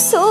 소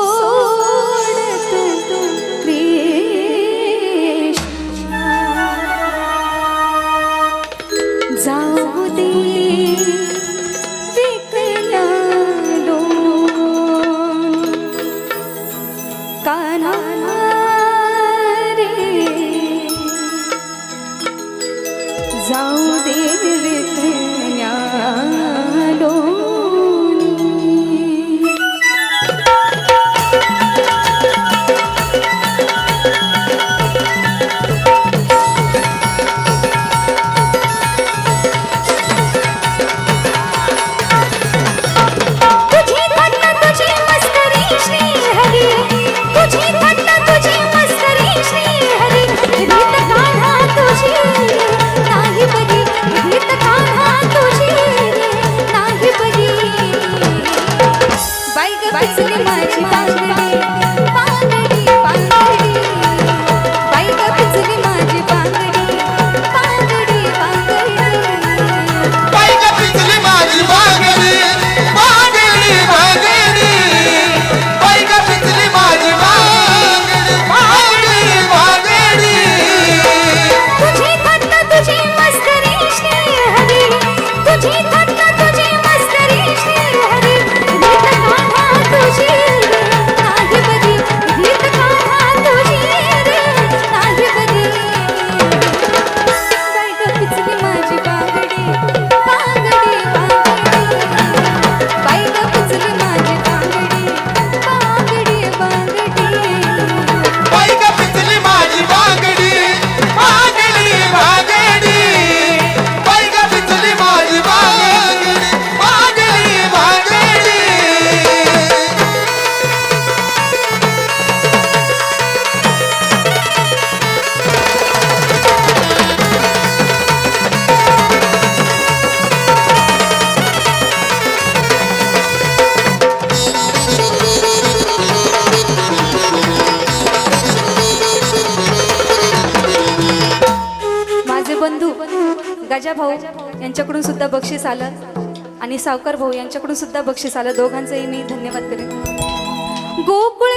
राजा भाऊ यांच्याकडून सुद्धा बक्षीस आलं आणि सावकर भाऊ यांच्याकडून सुद्धा बक्षीस आलं. दोघांचंही मी धन्यवाद करेन. गोकुळ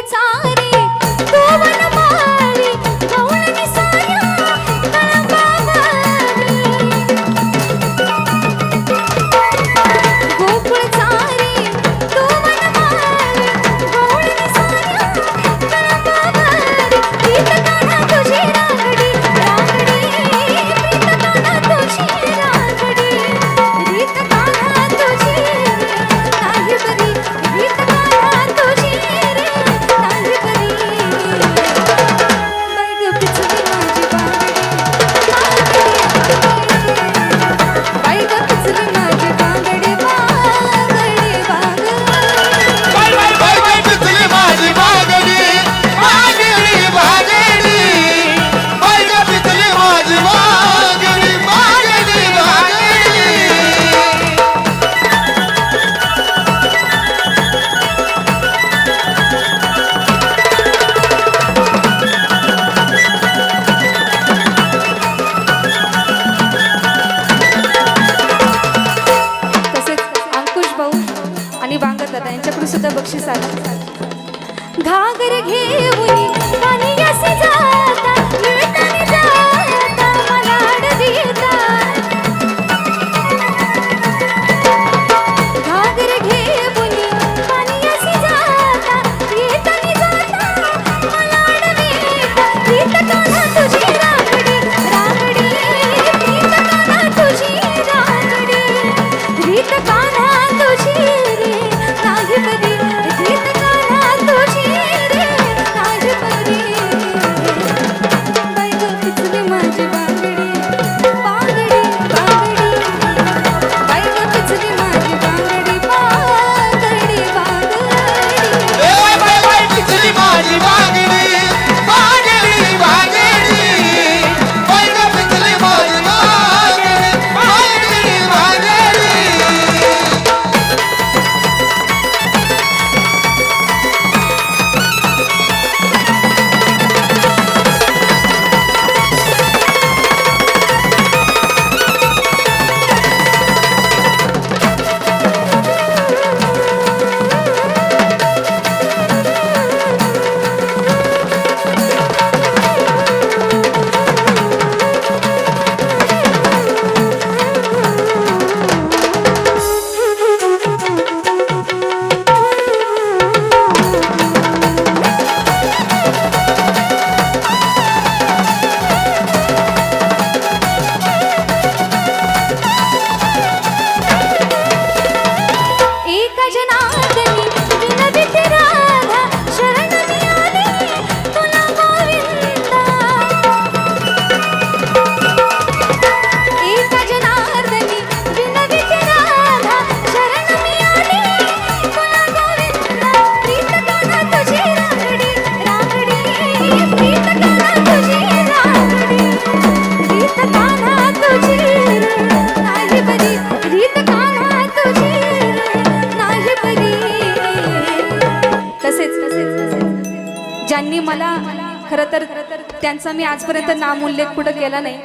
त्यांचा मी आजपर्यंत नामोल्लेख कुठं केला नाही.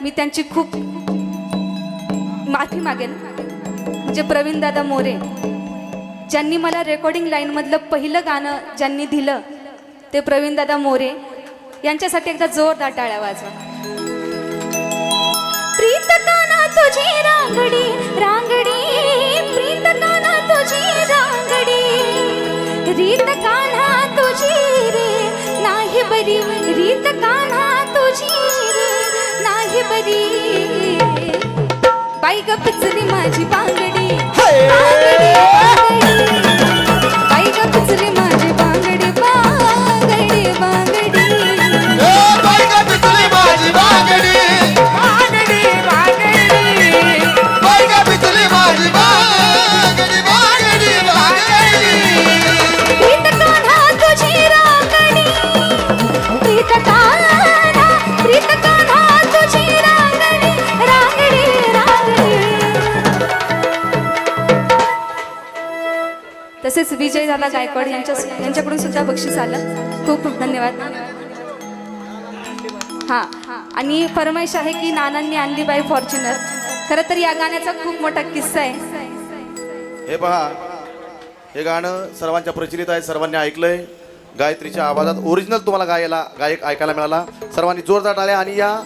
मी त्यांची खूप माफी मागेन. म्हणजे प्रवीण दादा मोरे ज्यांनी मला रेकॉर्डिंग लाईनमधलं पहिलं गाणं ज्यांनी दिलं ते प्रवीण दादा मोरे यांच्यासाठी एकदा जोरदार टाळ्या वाजवा. प्रीत काना तुझी रांगडी रांगडी प्रीत काना तुझी रांगडी रीत तुझी रे नाही बरी बरी. बाई ग पिचली माझी बांगडी. दादा गायकवाड यांच्या यांच्याकडून सुद्धा बक्षीस आलं. खूप खूप धन्यवाद. हा. आणि फरमाईश आहे की नानांनी आणली बाई फॉर्च्युनर. खरं तर या गाण्याचा खूप मोठा किस्सा आहे. हे पहा. हे गाणं सर्वांच्या प्रचलित आहे सर्वांनी ऐकलंय. गायत्रीच्या आवाजात ओरिजिनल तुम्हाला गायला गायक ऐकायला मिळाला. सर्वांनी जोरदार टाळ्या आणि या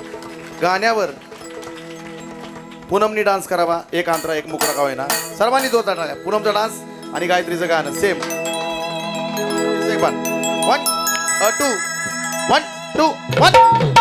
गाण्यावर पूनमनी डान्स करावा. एक आंतरा एक मुकरा का होईना सर्वांनी जोरदार टाळ्या. पूनमचा डान्स आणि गायत्रीचं गाणं. Same one one two one two one